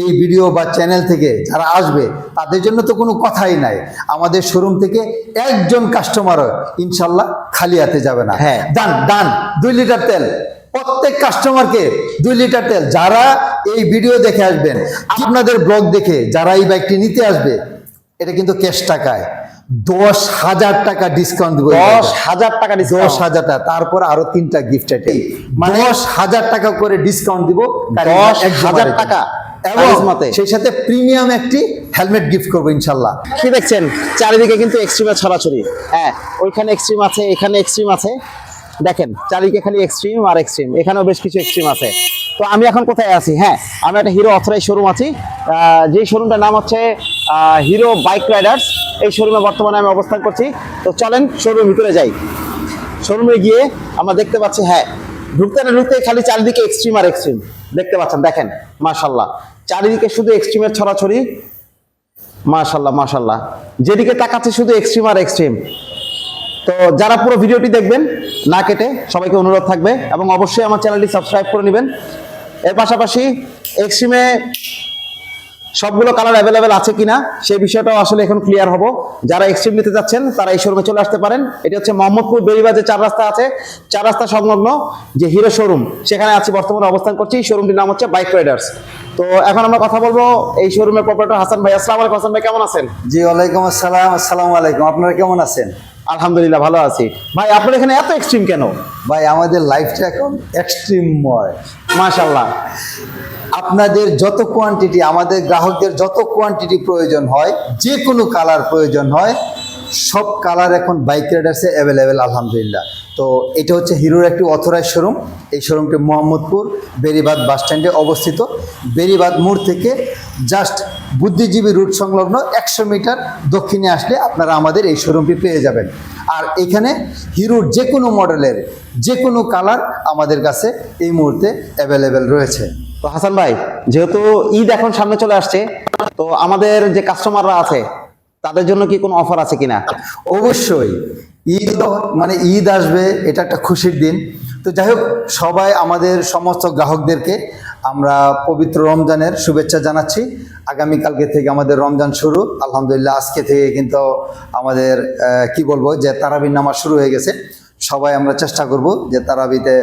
এই ভিডিও বা চ্যানেল থেকে যারা আসবে তাদের জন্য তো কোনো কথাই নাই। আমাদের শোরুম থেকে একজন কাস্টমারও ইনশাল্লাহ খালি হাতে যাবে না। হ্যাঁ। ডান ডান দুই লিটার তেল। প্রত্যেক কাস্টমারকে দুই লিটার তেল। যারা এই ভিডিও দেখে আসবেন আপনাদের ব্লগ দেখে যারা এই বাইকটি নিতে আসবে এটা কিন্তু ক্যাশ টাকায়। দশ হাজার টাকা ডিসকাউন্ট দেবো দশ হাজার টাকা দশ হাজার টাকা তারপর আরও তিনটা গিফট আইটেম মানে দশ হাজার টাকা করে ডিসকাউন্ট দিব। দশ হাজার টাকা। এবং সেই সাথে প্রিমিয়াম একটি হেলমেট গিফট করব ইনশাল্লাহ। কি দেখছেন? চারিদিকে কিন্তু এক্সট্রিমের ছড়াছড়ি। হ্যাঁ ওইখানে এক্সট্রিম আছে এখানে এক্সট্রিম আছে। দেখেন চারিদিকে খালি এক্সট্রিম আর এক্সট্রিম এখানেও বেশ কিছু এক্সট্রিম আছে। তো আমি এখন কোথায় আছি? হ্যাঁ আমি একটা হিরো অথরাইজ শোরুম আছি। যে শোরুমটার নাম হচ্ছে হিরো বাইক রাইডার্স এই শোরুমে বর্তমানে আমি অবস্থান করছি। তো চলেন শোরুমের ভিতরে যাই। শোরুমে গিয়ে আমরা দেখতে পাচ্ছি হ্যাঁ ঢুকতে না ঢুকতে খালি চারিদিকে এক্সট্রিম আর এক্সট্রিম দেখতে পাচ্ছেন দেখেন মাশাল্লাহ চারিদিকে শুধু এক্সট্রিমের ছড়াছড়ি? মাশাল্লাহ মাশাল্লাহ। যেদিকে তাকাচ্ছে শুধু এক্সট্রিম আর এক্সট্রিম তো যারা পুরো ভিডিওটি দেখবেন, না কেটে সবাইকে অনুরোধ থাকবে এবং অবশ্যই আমার চ্যানেলটি সাবস্ক্রাইব করে নেবেন। এর পাশাপাশি এক্সট্রিমে সবগুলো কালার অ্যাভেলেবেল আছে কিনা সেই বিষয়টাও আসলে এখন ক্লিয়ার হব। যারা এক্সট্রিম নিতে যাচ্ছেন তারা এই শোরুমে চলে আসতে পারেন। এটি হচ্ছে মোহাম্মদপুর বেরিবাজে চার রাস্তা আছে। চার রাস্তা সংলগ্ন যে হিরো শোরুম সেখানে আছি বর্তমানে অবস্থান করছি। শোরুমটির নাম হচ্ছে বাইক রাইডার্স তো এখন আমরা কথা বলব এই শোরুমের প্রপারেটর হাসান ভাই। আসসালামু আলাইকুম হাসান ভাই কেমন আছেন? জি ওয়ালাইকুম আসসালাম। আসসালামু আলাইকুম। আপনারা কেমন আছেন? আলহামদুলিল্লাহ ভালো আছি। ভাই আপনার এখানে এত এক্সট্রিম কেন? ভাই, আমাদের লাইফটা এখন এক্সট্রিমময় মাশাল্লাহ আপনাদের যত কোয়ান্টিটি আমাদের গ্রাহকদের যত কোয়ান্টিটি প্রয়োজন হয় যে কোনো কালার প্রয়োজন হয়, সব কালার এখন বাইক রাইডার্সে অ্যাভেলেবেল আলহামদুলিল্লাহ। তো এটা হচ্ছে হিরোর একটি অথরাইজ শোরুম এই শোরুমটি মোহাম্মদপুর বেরিবাদ বাস স্ট্যান্ডে অবস্থিত। বেরিবাদ মোড় থেকে জাস্ট বুদ্ধিজীবী রুট সংলগ্ন একশো মিটার দক্ষিণে আসলে আপনারা আমাদের এই শোরুমটি পেয়ে যাবেন। আর এখানে হিরোর যে কোনো মডেলের যে কোনো কালার আমাদের কাছে এই মুহূর্তে অ্যাভেলেবেল রয়েছে। তো হাসান ভাই, যেহেতু ঈদ এখন সামনে চলে আসছে, তো আমাদের যে কাস্টমাররা আছে, তাদের জন্য কি কোনো অফার আছে কিনা? অবশ্যই। ঈদ মানে ঈদ আসবে, এটা একটা খুশির দিন। তো যাই হোক, সবাই আমাদের সমস্ত গ্রাহকদেরকে আমরা পবিত্র রমজানের শুভেচ্ছা জানাচ্ছি। আগামীকালকে থেকে আমাদের রমজান শুরু। আলহামদুলিল্লাহ, আজকে থেকে কিন্তু আমাদের কি বলব, যে তারাবির নামাজ শুরু হয়ে গেছে। সবাই আমরা চেষ্টা করব যে তারাবিতে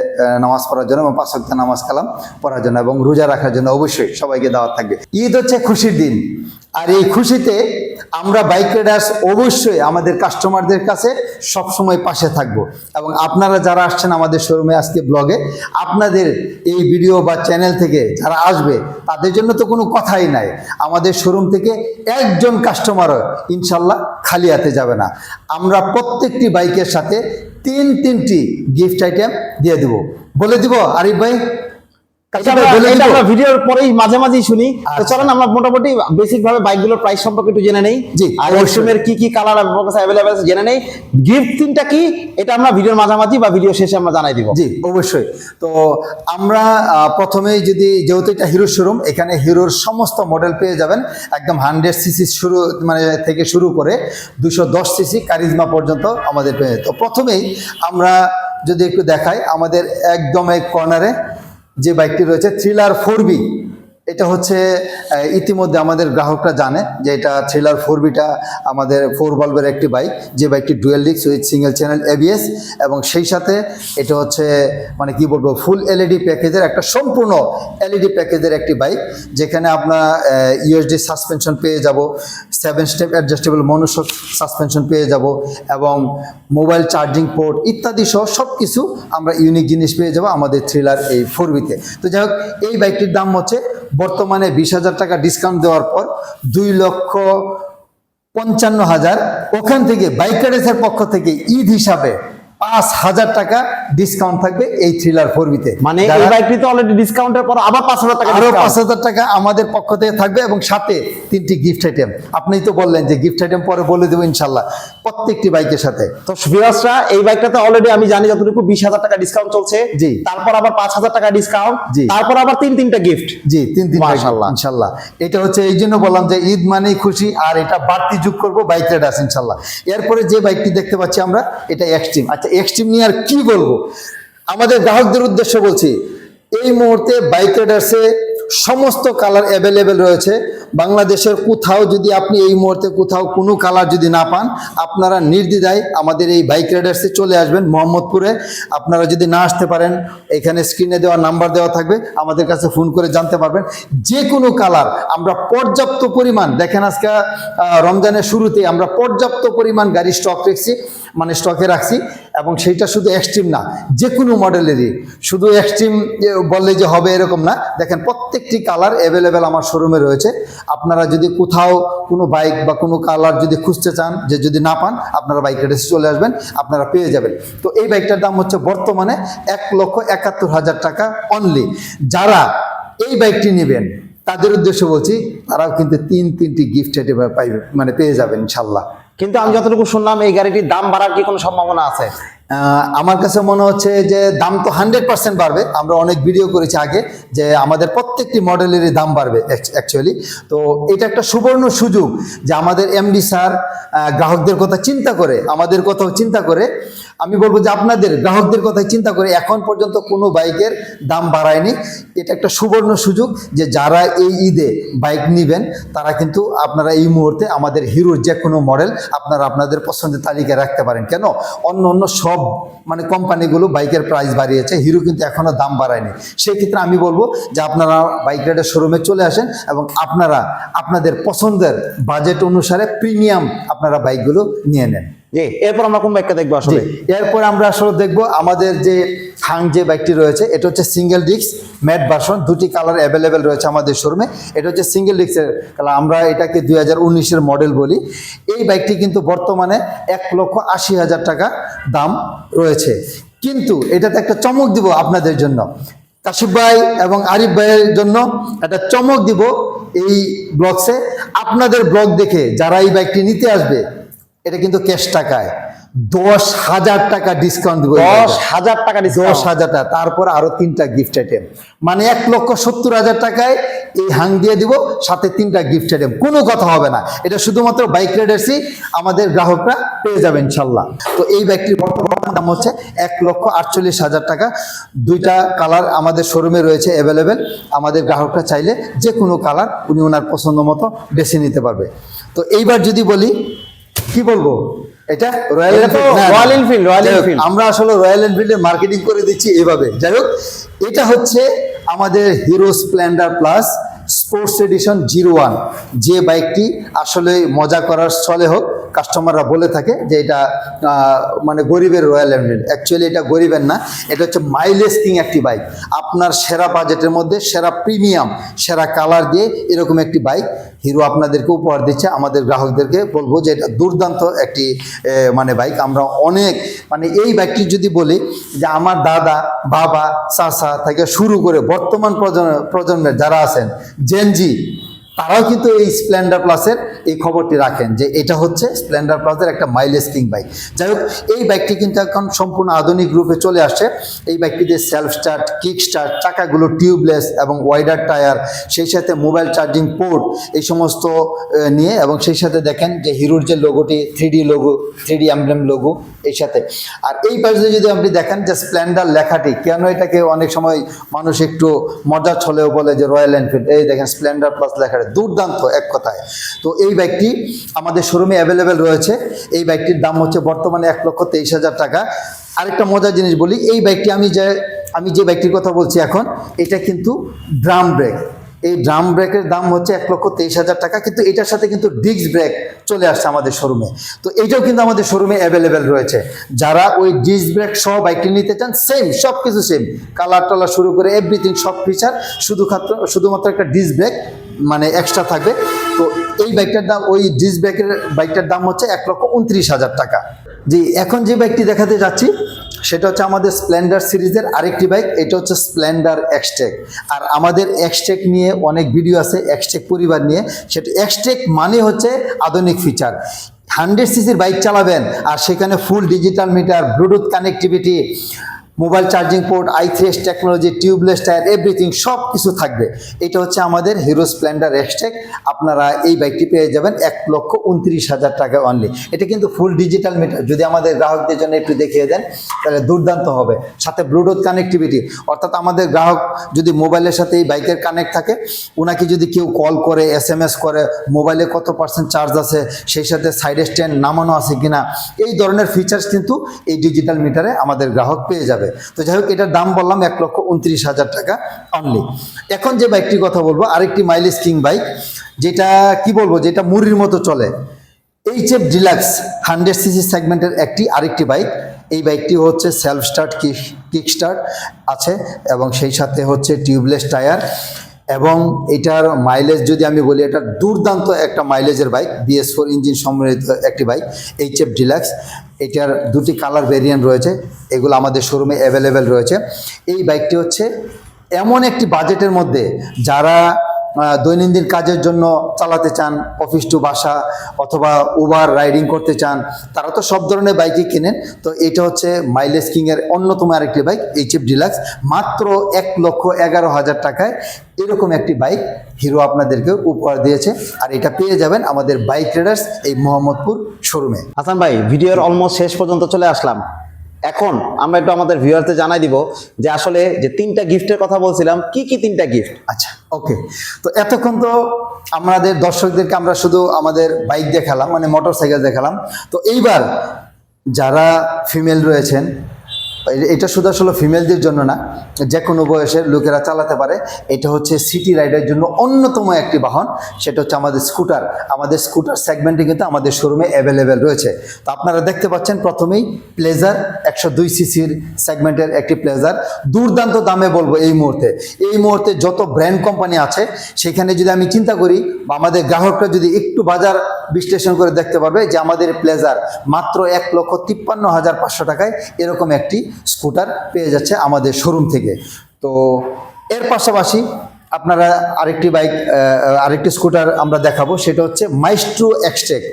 নামাজ পড়ার জন্য এবং পাঁচ নামাজ কালাম পড়ার জন্য এবং রোজা রাখার জন্য অবশ্যই সবাইকে দাওয়াত থাকবে। ঈদ হচ্ছে খুশির দিন। আর এই খুশিতে আমরা বাইক রাইডার্স অবশ্যই আমাদের কাস্টমারদের কাছে সবসময় পাশে থাকব। এবং আপনারা যারা আসছেন আমাদের শোরুমে আজকে ব্লগে, আপনাদের এই ভিডিও বা চ্যানেল থেকে যারা আসবে, তাদের জন্য তো কোনো কথাই নাই। আমাদের শোরুম থেকে একজন কাস্টমারও ইনশাল্লাহ খালি হাতে যাবে না। আমরা প্রত্যেকটি বাইকের সাথে তিন তিনটি গিফট আইটেম দিয়ে দেবো। বলে দিব আরিফ ভাই ভিডিওর পরেই মাঝে মাঝেই শুনি। তো আচ্ছা। চলেন আমরা মোটামুটি বেসিক ভাবে বাইকগুলোর প্রাইস সম্পর্কে একটু জেনে নেই। জি, আর। কি কি কালার কাছে অ্যাভেলেবেল আছে জেনে নেই। গিফট তিনটা কি এটা আমরা ভিডিওর মাঝামাঝি বা ভিডিও শেষে আমরা জানাই দিব। জি অবশ্যই। তো আমরা প্রথমেই যদি যেহেতু এটা হিরো শোরুম এখানে হিরোর সমস্ত মডেল পেয়ে যাবেন। একদম হান্ড্রেড সিসি শুরু মানে থেকে শুরু করে দুশো দশ সিসি কারিজমা পর্যন্ত আমাদের পেয়ে তো প্রথমেই আমরা যদি একটু দেখাই আমাদের একদম এক কর্নারে যে বাইকটি রয়েছে থ্রিলার ফোর বি এটা হচ্ছে ইতিমধ্যে আমাদের গ্রাহকরা জানে যে এটা থ্রিলার ফোর বিটা আমাদের ফোর বাল্বের একটি বাইক যে বাইকটি ডুয়েল ডিক্স উইথ সিঙ্গেল চ্যানেল এবিএস এবং সেই সাথে এটা হচ্ছে মানে কি বলব ফুল এলইডি প্যাকেজের একটা সম্পূর্ণ এলইডি প্যাকেজের একটি বাইক যেখানে আপনার ইউএসডি সাসপেনশন পেয়ে যাব সেভেন স্টেপ অ্যাডজাস্টেবল মনুষ্য সাসপেনশন পেয়ে যাব এবং মোবাইল চার্জিং পোর্ট ইত্যাদি সহ সব কিছু আমরা ইউনিক জিনিস পেয়ে যাব আমাদের থ্রিলার এই ফোর বিতে তো যাই হোক, এই বাইকটির দাম হচ্ছে বর্তমানে বিশ হাজার টাকা ডিসকাউন্ট দেওয়ার পর দুই লক্ষ পঞ্চান্ন হাজার। ওখান থেকে বাইকারেসের পক্ষ থেকে ঈদ হিসাবে পাঁচ হাজার টাকা ডিসকাউন্ট থাকবে এই থ্রিলার ফোর বিতে মানে এই বাইকটি তো অলরেডি ডিসকাউন্টের পর আবার পাঁচ হাজার টাকা আরও পাঁচ হাজার টাকা আমাদের পক্ষ থেকে থাকবে এবং সাথে তিনটি গিফট আইটেম আপনিই তো বললেন যে গিফট আইটেম পরে বলে দেবো ইনশাল্লাহ প্রত্যেকটি বাইকের সাথে। তো ভিউয়ার্সরা এই বাইকটাতে অলরেডি আমি জানি যতটুকু বিশ হাজার টাকা ডিসকাউন্ট চলছে। জি। তারপর আবার পাঁচ হাজার টাকা ডিসকাউন্ট জি। তারপর আবার তিন তিনটা গিফট জি তিন তিন মাশাআল্লাহ। ইনশাল্লাহ। এটা হচ্ছে এই জন্য বললাম যে ঈদ মানেই খুশি আর এটা বাড়তি যোগ করব বাইক রাইডার্স ইনশাল্লাহ। এরপরে যে বাইকটি দেখতে পাচ্ছি আমরা এটা এক্সট্রিম আচ্ছা এক্সট্রিম নিয়ে আর কি বলব? আমাদের গ্রাহকদের উদ্দেশ্য বলছি, এই মুহূর্তে বাইক রাইডার্সে সমস্ত কালার অ্যাভেলেবেল রয়েছে। বাংলাদেশের কোথাও যদি আপনি এই মুহূর্তে কোথাও কোনো কালার যদি না পান, আপনারা নির্দ্বিধায় আমাদের এই বাইক রাইডার্সে চলে আসবেন মোহাম্মদপুরে। আপনারা যদি না আসতে পারেন, এখানে স্ক্রিনে দেওয়া নাম্বার দেওয়া থাকবে, আমাদের কাছে ফোন করে জানতে পারবেন। যে কোনো কালার আমরা পর্যাপ্ত পরিমাণ, দেখেন আজকে রমজানের শুরুতে আমরা পর্যাপ্ত পরিমাণ গাড়ি স্টক রেখেছি মানে স্টকে রাখছি, এবং সেইটা শুধু এক্সট্রিম না, যে কোনো মডেলেরই শুধু এক্সট্রিম বললে যে হবে এরকম না। দেখেন প্রত্যেকটি কালার অ্যাভেলেবেল আমার শোরুমে রয়েছে। আপনারা যদি কোথাও কোনো বাইক বা কোনো কালার যদি খুঁজতে চান, যে যদি না পান, আপনারা বাইক রেডেসে চলে আসবেন, আপনারা পেয়ে যাবেন। তো এই বাইকটার দাম হচ্ছে বর্তমানে এক লক্ষ একাত্তর হাজার টাকা অনলি যারা এই বাইকটি নেবেন, তাদের উদ্দেশ্যে বলছি, তারাও কিন্তু তিন, তিনটি গিফট পাইবে মানে পেয়ে যাবেন, ইনশাল্লাহ। কিন্তু আমি যতটুকু শুনলাম, এই গাড়িটির দাম বাড়ার কি কোনো সম্ভাবনা আছে? আমার কাছে মনে হচ্ছে যে দাম তো হান্ড্রেড পার্সেন্ট বাড়বে। আমরা অনেক ভিডিও করেছি আগে যে আমাদের প্রত্যেকটি মডেলেরই দাম বাড়বে অ্যাকচুয়ালি তো এটা একটা সুবর্ণ সুযোগ যে আমাদের এমডি স্যার গ্রাহকদের কথা চিন্তা করে, আমাদের কথাও চিন্তা করে আমি বলব যে আপনাদের, গ্রাহকদের কথাই চিন্তা করে এখন পর্যন্ত কোনো বাইকের দাম বাড়ায়নি। এটা একটা সুবর্ণ সুযোগ যে যারা এই ঈদে বাইক নেবেন, তারা কিন্তু আপনারা এই মুহূর্তে আমাদের হিরোর যে কোনো মডেল আপনারা আপনাদের পছন্দের তালিকায় রাখতে পারেন। কেন? অন্য অন্য সব মানে কোম্পানিগুলো বাইকের প্রাইস বাড়িয়েছে, হিরো কিন্তু এখনও দাম বাড়ায়নি। সেক্ষেত্রে আমি বলব যে আপনারা বাইক রাইডার শোরুমে চলে আসেন এবং আপনারা আপনাদের পছন্দের বাজেট অনুসারে প্রিমিয়াম আপনারা বাইকগুলো নিয়ে নেন। জি। এরপর আমরা কোন বাইকটা দেখব আসলে? এরপর আমরা আসলে দেখব আমাদের যে হাং যে বাইকটি রয়েছে এটা হচ্ছে সিঙ্গেল ডিস্ক ম্যাট ভার্সন দুটি কালার অ্যাভেলেবেল রয়েছে আমাদের শোরুমে এটা হচ্ছে সিঙ্গেল ডিস্কের কালার আমরা এটাকে দুই হাজার উনিশের মডেল বলি। এই বাইকটি কিন্তু বর্তমানে এক লক্ষ আশি হাজার টাকা দাম রয়েছে। কিন্তু এটাতে একটা চমক দিব আপনাদের জন্য। কাশিফ ভাই এবং আরিফ ভাইয়ের জন্য একটা চমক দিব এই ব্লগসে আপনাদের ব্লগ দেখে যারা এই বাইকটি নিতে আসবে এটা কিন্তু ক্যাশ টাকায়। দশ হাজার টাকা ডিসকাউন্ট দিব দশ হাজার টাকা দশ হাজার টাকা তারপর আরও তিনটা গিফট আইটেম মানে এক লক্ষ সত্তর হাজার টাকায় এই হাং দিয়ে দিব সাথে তিনটা গিফট আইটেম কোনো কথা হবে না। এটা শুধুমাত্র বাইক রাইডার্সই আমাদের গ্রাহকরা পেয়ে যাবে ইনশাল্লাহ। তো এই বাইকটির বর্তমান দাম হচ্ছে এক লক্ষ আটচল্লিশ হাজার টাকা। দুইটা কালার আমাদের শোরুমে রয়েছে অ্যাভেলেবেল আমাদের গ্রাহকরা চাইলে যে কোনো কালার উনি ওনার পছন্দ মতো বেছে নিতে পারবে। তো এইবার যদি বলি কি বলব? এটা Royal Royal Enfield Enfield Enfield, Royal আমরা আসলে রয়্যাল এনফিল্ডের মার্কেটিং করে দিচ্ছি এভাবে। যাই হোক এটা হচ্ছে আমাদের Hero Splendor Plus sports edition zero one যে বাইকটি আসলে মজা করার স্থলে হোক কাস্টমাররা বলে থাকে যে এটা মানে গরিবের রয়্যাল এনফিল্ড অ্যাকচুয়ালি এটা গরিবের না, এটা হচ্ছে মাইলেজ কিং একটি বাইক আপনার সেরা বাজেটের মধ্যে সেরা প্রিমিয়াম সেরা কালার দিয়ে এরকম একটি বাইক হিরো আপনাদেরকে উপহার দিচ্ছে, আমাদের গ্রাহকদেরকে বলব যে এটা দুর্দান্ত একটি মানে বাইক আমরা অনেক মানে এই বাইকটি যদি বলি যে আমার দাদা, বাবা, চাচা থেকে শুরু করে বর্তমান প্রজন্ম, প্রজন্মের যারা আছেন জেনজি তারাও কিন্তু এই স্প্লেন্ডার প্লাসের এই খবরটি রাখেন যে এটা হচ্ছে স্প্লেন্ডার প্লাসের একটা মাইলেজ কিং বাইক যাই হোক এই বাইকটি কিন্তু এখন সম্পূর্ণ আধুনিক রূপে চলে আসছে। এই বাইকটিতে সেলফ স্টার্ট কিক স্টার্ট চাকাগুলো টিউবলেস এবং ওয়াইডার টায়ার সেই সাথে মোবাইল চার্জিং পোর্ট এই সমস্ত নিয়ে এবং সেই সাথে দেখেন যে হিরোর যে লোগোটি three logo three D emblem logo এই সাথে। আর এই পাশে যদি আপনি দেখেন যে স্প্লেন্ডার লেখাটি, কেন এটাকে অনেক সময় মানুষ একটু মজা ছলেও বলে যে রয়্যাল এনফিল্ড এই দেখেন স্প্লেন্ডার প্লাস লেখাটি দুর্দান্ত, এক কথায়। তো এই বাইকটি আমাদের শোরুমে অ্যাভেলেবেল রয়েছে। এই বাইকটির দাম হচ্ছে বর্তমানে এক লক্ষ তেইশ হাজার টাকা। আরেকটা মজার জিনিস বলি, এই বাইকটি আমি যে আমি যে বাইকটির কথা বলছি এখন, এটা কিন্তু ড্রাম ব্রেক এই ড্রাম ব্রেকের দাম হচ্ছে এক লক্ষ তেইশ হাজার টাকা, কিন্তু এটার সাথে কিন্তু ডিস্ক ব্রেক চলে আসছে আমাদের শোরুমে তো এইটাও কিন্তু আমাদের শোরুমে অ্যাভেলেবেল রয়েছে। যারা ওই ডিস্ক ব্রেক সহ বাইকটি নিতে চান সেম সব কিছু সেম কালার টালার শুরু করে এভরিথিং সব ফিচার শুধু শুধুমাত্র একটা ডিস্ক ব্রেক মানে এক্সট্রা থাকবে। তো এই বাইকটার দাম, ওই ডিস ব্রেকের বাইকটার দাম হচ্ছে এক লক্ষ উনত্রিশ হাজার টাকা। জি, এখন যে বাইকটি দেখাতে যাচ্ছি, সেটা হচ্ছে আমাদের স্প্লেন্ডার সিরিজের আরেকটি বাইক এটা হচ্ছে স্প্লেন্ডার এক্সটেক আর আমাদের এক্সটেক নিয়ে অনেক ভিডিও আছে এক্সটেক পরিবার নিয়ে। সেটা এক্সটেক মানে হচ্ছে আধুনিক ফিচার হান্ড্রেড সিসির বাইক চালাবেন, আর সেখানে full digital meter Bluetooth connectivity mobile charging port, I three S technology, tubeless tyre, everything সব কিছু থাকবে। এটা হচ্ছে আমাদের হিরো স্প্লেন্ডার এক্সটেক আপনারা এই বাইকটি পেয়ে যাবেন এক লক্ষ উনত্রিশ হাজার টাকা অনলি এটা কিন্তু ফুল ডিজিটাল মিটার যদি আমাদের গ্রাহকদের জন্য একটু দেখিয়ে দেন, তাহলে দুর্দান্ত হবে। সাথে ব্লুটুথ কানেক্টিভিটি অর্থাৎ আমাদের গ্রাহক যদি মোবাইলের সাথে এই বাইকের কানেক্ট থাকে ওনাকে যদি কেউ কল করে এস এম এস করে, মোবাইলে কত পার্সেন্ট চার্জ আছে, সেই সাথে সাইডে স্ট্যান্ড নামানো আছে কিনা, এই ধরনের ফিচার্স কিন্তু এই ডিজিটাল মিটারে আমাদের গ্রাহক পেয়ে যাবে। তো যাই হোক, এটার দাম বললাম এক লক্ষ উনত্রিশ হাজার টাকা অনলি এখন যে বাইকটির কথা বলব, আরেকটি মাইলেজ কিং বাইক যেটা কি বলব, যেটা মুড়ির মতো চলে। H F deluxe hundred CC সেগমেন্টের একটি, আরেকটি বাইক এই বাইকটি হচ্ছে সেলফ স্টার্ট কিক স্টার্ট আছে এবং সেই সাথে হচ্ছে টিউবলেস টায়ার এবং এটার মাইলেজ যদি আমি বলি, এটা দুর্দান্ত একটা মাইলেজের বাইক বিএস ফোর ইঞ্জিন সম্মিলিত একটি বাইক এইচ এফ ডিলাক্স এটার দুটি কালার ভেরিয়েন্ট রয়েছে, এগুলো আমাদের শোরুমে অ্যাভেলেবেল রয়েছে। এই বাইকটি হচ্ছে এমন একটি বাজেটের মধ্যে যারা দৈনন্দিন কাজের জন্য চালাতে চান অফিস টু বাসা অথবা উবার রাইডিং করতে চান, তারা তো সব ধরনের বাইকই কেনেন। তো এটা হচ্ছে মাইলেজ কিংয়ের অন্যতম আরেকটি বাইক এইচ এফ ডিলাক্স মাত্র এক লক্ষ এগারো হাজার টাকায়। এরকম একটি বাইক হিরো আপনাদেরকে উপহার দিয়েছে। আর এটা পেয়ে যাবেন আমাদের বাইক রেডার্স এই মোহাম্মদপুর শোরুমে হাসান ভাই, ভিডিওর অলমোস্ট শেষ পর্যন্ত চলে আসলাম। এখন আমরা একটু আমাদের ভিউয়ারতে জানাই দিব যে আসলে যে তিনটা গিফটের কথা বলছিলাম, কি কি তিনটা গিফট? আচ্ছা ওকে। তো এতক্ষণ তো আমাদের দর্শকদেরকে আমরা শুধু আমাদের বাইক দেখালাম মানে মোটর সাইকেল দেখালাম। তো এইবার যারা ফিমেল রয়েছেন এটা শুধু আসলে ফিমেলদের জন্য না যে কোনো বয়সের লোকেরা চালাতে পারে। এটা হচ্ছে সিটি রাইডের জন্য অন্যতম একটি বাহন। সেটা হচ্ছে আমাদের স্কুটার আমাদের স্কুটার সেগমেন্টে কিন্তু আমাদের শোরুমে অ্যাভেলেবেল রয়েছে। তো আপনারা দেখতে পাচ্ছেন প্রথমেই প্লেজার একশো দুই সিসির সেগমেন্টের একটি প্লেজার দুর্দান্ত দামে বলব এই মুহূর্তে। এই মুহূর্তে যত ব্র্যান্ড কোম্পানি আছে, সেখানে যদি আমি চিন্তা করি, বা আমাদের গ্রাহকরা যদি একটু বাজার বিশ্লেষণ করে দেখতে পারবে যে আমাদের প্লেজার মাত্র এক লক্ষ তিপ্পান্ন হাজার পাঁচশো টাকায় এরকম একটি স্কুটার পেয়ে যাচ্ছে আমাদের শোরুম থেকে। তো এর পাশাপাশি আপনারা আরেকটি বাইক আরেকটি স্কুটার আমরা দেখাবো, সেটা হচ্ছে মাইস্ট্রো এক্সটেক।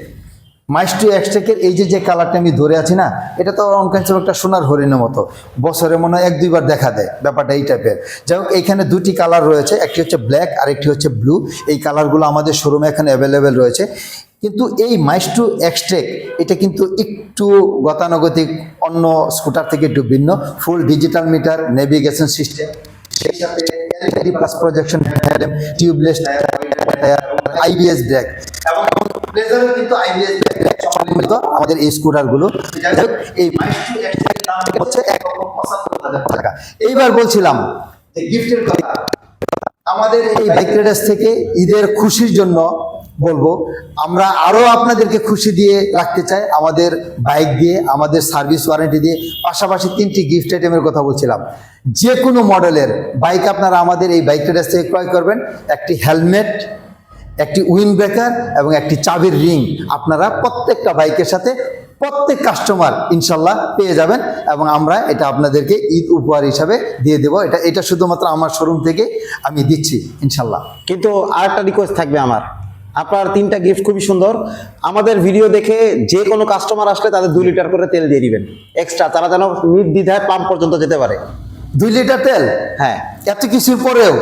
মাইস্ট্রো এক্সটেকের এই যে যে কালারটা আমি ধরে আছি না, এটা তো অনকাঞ্চন একটা সোনার হরিণের মতো। বছরে মনে হয় এক, দুইবার দেখা দেয় ব্যাপারটা এই টাইপের যাই হোক এইখানে দুটি কালার রয়েছে, একটি হচ্ছে ব্ল্যাক আর একটি হচ্ছে ব্লু এই কালারগুলো আমাদের শোরুমে এখানে অ্যাভেলেবেল রয়েছে। কিন্তু এই মাইস্ট্রো এক্সট্রেক, এটা কিন্তু একটু গতানুগতিক, অন্য স্কুটার থেকে একটু ভিন্ন, full digital meter, navigation system. Tubeless tyre কিন্তু আইবিএস সম্মিলিত আমাদের এই স্কুটারগুলো। এইবার বলছিলাম আমাদের এই বাইক থেকে ঈদের খুশির জন্য বলব, আমরা আরও আপনাদেরকে খুশি দিয়ে রাখতে চাই আমাদের বাইক দিয়ে, আমাদের সার্ভিস ওয়ারেন্টি দিয়ে, পাশাপাশি তিনটি গিফট আইটেমের কথা বলছিলাম। যে কোনো মডেলের বাইক আপনারা আমাদের এই বাইক রাইডার্স থেকে ক্রয় করবেন। একটি হেলমেট একটি উইন ব্রেকার এবং একটি চাবির রিং আপনারা প্রত্যেকটা বাইকের সাথে প্রত্যেক কাস্টমার ইনশাল্লাহ পেয়ে যাবেন এবং আমরা এটা আপনাদেরকে ঈদ উপহার হিসাবে দিয়ে দেব। এটা এটা শুধুমাত্র আমার শোরুম থেকে আমি দিচ্ছি ইনশাল্লাহ। কিন্তু আরেকটা রিকোয়েস্ট থাকবে আমার। আপনার তিনটা গিফট খুবই সুন্দর। আমাদের ভিডিও দেখে যে কোনো কাস্টমার আসলে তাদের দুই লিটার করে তেল দিয়ে দিবেন। এক্সট্রা তারা যেন নির্দ্বিধায় পাম্প পর্যন্ত যেতে পারে। দুই লিটার তেল? হ্যাঁ। এত কিছুর পরেও?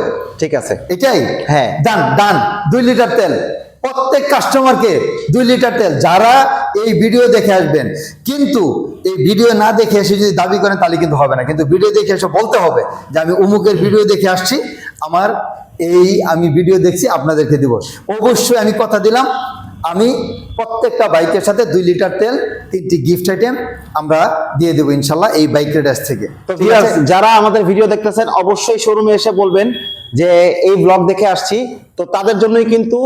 ঠিক আছে। এটাই? হ্যাঁ। ডান ডান দুই লিটার তেল। প্রত্যেক কাস্টমারকে দুই লিটার তেল। যারা এই ভিডিও দেখে আসবেন কিন্তু এই ভিডিও না দেখে এসে যদি দাবি করেন তাহলে কিন্তু হবে না। কিন্তু ভিডিও দেখে এসে বলতে হবে যে আমি অমুকের ভিডিও দেখে আসছি। আমার এই আমি ভিডিও দেখছি আপনাদেরকে দিব। অবশ্যই আমি কথা দিলাম আমি প্রত্যেকটা বাইকের সাথে দুই লিটার তেল তিনটি গিফট আইটেম আমরা দিয়ে দেবো ইনশাল্লাহ এই বাইক রাইডার্স থেকে। ঠিক আছে? যারা আমাদের ভিডিও দেখতেছেন অবশ্যই শোরুমে এসে বলবেন যে এই ব্লগ দেখে আসছি। তো তাদের জন্যই কিন্তু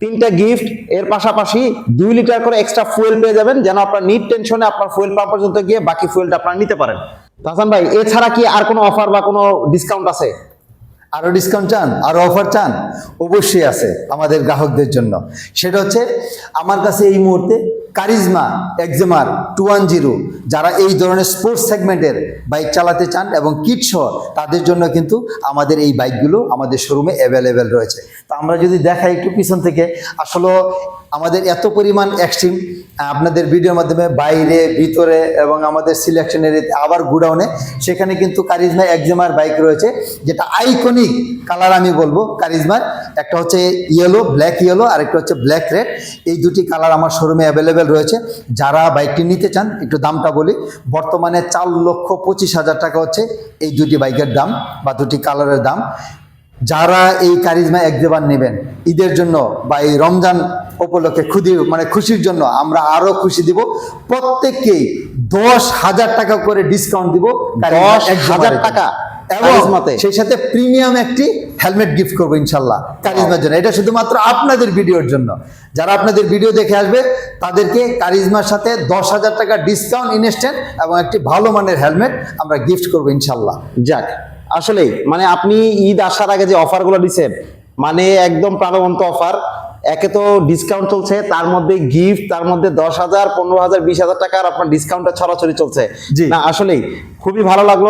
তিনটা গিফট এর পাশাপাশি দুই লিটার করে এক্সট্রা ফুয়েল পেয়ে যাবেন যেন আপনার নিট টেনশনে আপনার ফুয়েল পাম্প পর্যন্ত গিয়ে বাকি ফুয়েলটা আপনারা নিতে পারেন। তো হাসান ভাই এছাড়া কি আর কোনো অফার বা কোনো ডিসকাউন্ট আছে? আরও ডিসকাউন্ট চান আরও অফার চান, অবশ্যই আছে আমাদের গ্রাহকদের জন্য। সেটা হচ্ছে, আমার কাছে এই মুহূর্তে Karizma X M R two one zero যারা এই ধরনের স্পোর্টস সেগমেন্টের বাইক চালাতে চান এবং কিট সহ তাদের জন্য কিন্তু আমাদের এই বাইকগুলো আমাদের শোরুমে অ্যাভেলেবেল রয়েছে। তো আমরা যদি দেখাই একটু পিছন থেকে, আসলে আমাদের এত পরিমাণ এক্সট্রিম আপনাদের ভিডিওর মাধ্যমে বাইরে, ভিতরে এবং আমাদের সিলেকশনের আবার গুডাউনে, সেখানে কিন্তু কারিজমা এক্সেমার বাইক রয়েছে, যেটা আইকনিক কালার আমি বলব কারিজমার। একটা হচ্ছে ইয়েলো ব্ল্যাক ইয়েলো আর একটা হচ্ছে ব্ল্যাক রেড এই দুটি কালার আমার শোরুমে অ্যাভেলেবেল রয়েছে। যারা বাইকটি নিতে চান একটু দামটা বলি। বর্তমানে চার লক্ষ পঁচিশ হাজার টাকা হচ্ছে এই দুটি বাইকের দাম বা দুটি কালারের দাম। যারা এই কারিজমা একজেবার নেবেন ঈদের জন্য বা এই রমজান উপলক্ষে খুদি মানে খুশির জন্য আমরা আরও খুশি দিব। প্রত্যেককেই দশ হাজার টাকা করে ডিসকাউন্ট দিব দশ হাজার টাকা। এবং? সেই সাথে প্রিমিয়াম একটি হেলমেট গিফট করব ইনশাল্লাহ কারিজমার জন্য। এটা শুধুমাত্র আপনাদের ভিডিওর জন্য। যারা আপনাদের ভিডিও দেখে আসবে তাদেরকে কারিজমার সাথে দশ হাজার টাকা ডিসকাউন্ট ইনস্ট্যান্ট এবং একটি ভালো মানের হেলমেট আমরা গিফট করব ইনশাল্লাহ। যাক আসলেই মানে আপনি ঈদ আসার আগে যে অফারগুলো দিচ্ছেন মানে একদম প্রাণবন্ত অফার একে তো ডিসকাউন্ট চলছে তার মধ্যে গিফট তার মধ্যে দশ হাজার পনেরো হাজার বিশ হাজার টাকার আপনার ডিসকাউন্টটা ছড়াছড়ি চলছে জি। না আসলেই খুবই ভালো লাগল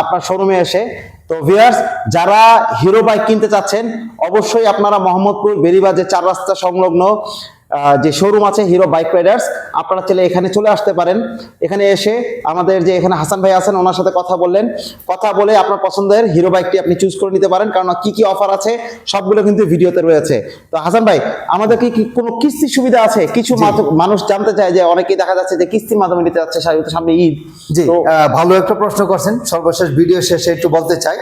আপনার শোরুমে এসে তো ভিয়ার্স যারা হিরো বাইক কিনতে চাচ্ছেন অবশ্যই আপনারা মোহাম্মদপুর বেরিবাজে চার রাস্তা সংলগ্ন যে শোরুম আছে হিরো বাইক রাইডার্স আপনারা চলে এখানে চলে আসতে পারেন। এখানে এসে আমাদের যে এখানে হাসান ভাই আছেন ওনার সাথে কথা বললেন। কথা বলে আপনার পছন্দের হিরো বাইকটি আপনি চুজ করে নিতে পারেন কারণ কি কি অফার আছে সবগুলো কিন্তু ভিডিওতে রয়েছে। তো হাসান ভাই আমাদের কি কি কোনো কিস্তির সুবিধা আছে? কিছু মানুষ জানতে চায় যে অনেকেই দেখা যাচ্ছে যে কিস্তির মাধ্যমে নিতে যাচ্ছে সামনে ঈদ। জি ভালো একটা প্রশ্ন করছেন। সর্বশেষ ভিডিও শেষে একটু বলতে চাই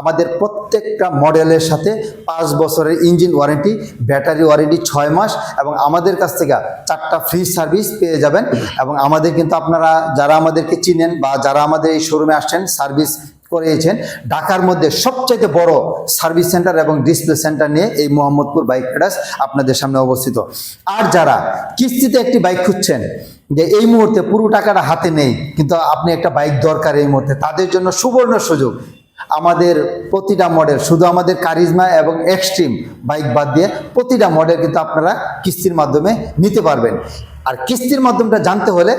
আমাদের প্রত্যেকটা মডেলের সাথে পাঁচ বছরের ইঞ্জিন ওয়ারেন্টি ব্যাটারি ওয়ারেন্টি ছয় মাস এবং আমাদের কাছ থেকে চারটা ফ্রি সার্ভিস পেয়ে যাবেন এবং আমাদের কিন্তু আপনারা যারা আমাদেরকে চিনেন বা যারা আমাদের এই শোরুমে আসছেন সার্ভিস করেছেন, ঢাকার মধ্যে সবচেয়ে বড় সার্ভিস সেন্টার এবং ডিসপ্লে সেন্টার নিয়ে এই মোহাম্মদপুর বাইক রাইডার্স আপনাদের সামনে অবস্থিত। আর যারা কিস্তিতে একটি বাইক খুঁজছেন, যে এই মুহূর্তে পুরো টাকাটা হাতে নেই, কিন্তু আপনি একটা বাইক দরকার এই মুহূর্তে, তাদের জন্য সুবর্ণ সুযোগ। আমাদের প্রতিটা মডেল শুধু আমাদের কারিজমা এবং এক্সট্রিম বাইক বাদ দিয়ে প্রতিটা মডেল কিন্তু আপনারা কিস্তির মাধ্যমে নিতে পারবেন। আর কিস্তির মাধ্যমটা জানতে হলে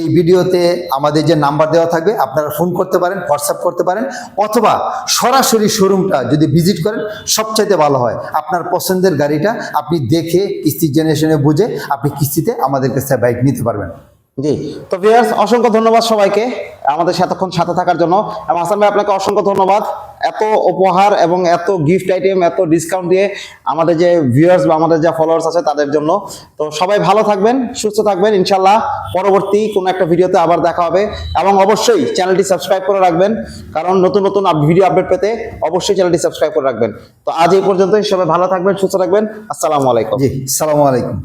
এই ভিডিওতে আমাদের যে নাম্বার দেওয়া থাকবে, আপনারা ফোন করতে পারেন হোয়াটসঅ্যাপ করতে পারেন, অথবা সরাসরি শোরুমটা যদি ভিজিট করেন, সবচাইতে ভালো হয়। আপনার পছন্দের গাড়িটা আপনি দেখে কিস্তি জেনারেশনে বুঝে আপনি কিস্তিতে আমাদের কাছে বাইক নিতে পারবেন। জি। তো ভিউয়ার্স অসংখ্য ধন্যবাদ সবাইকে আমাদের সাথেক্ষণ সাথে থাকার জন্য। এবং হাসান ভাই, আপনাকে অসংখ্য ধন্যবাদ। এত উপহার এবং এত গিফট আইটেম এত ডিসকাউন্ট দিয়ে আমাদের যে ভিউয়ার্স বা আমাদের যে ফলোয়ার্স আছে তাদের জন্য। তো সবাই ভালো থাকবেন, সুস্থ থাকবেন ইনশাল্লাহ পরবর্তী কোনো একটা ভিডিওতে আবার দেখা হবে। এবং অবশ্যই চ্যানেলটি সাবস্ক্রাইব করে রাখবেন। কারণ নতুন নতুন ভিডিও আপডেট পেতে অবশ্যই চ্যানেলটি সাবস্ক্রাইব করে রাখবেন। তো আজ এই পর্যন্তই। সবাই ভালো থাকবেন, সুস্থ থাকবেন। আসসালামু আলাইকুম। জি সালামু আলাইকুম।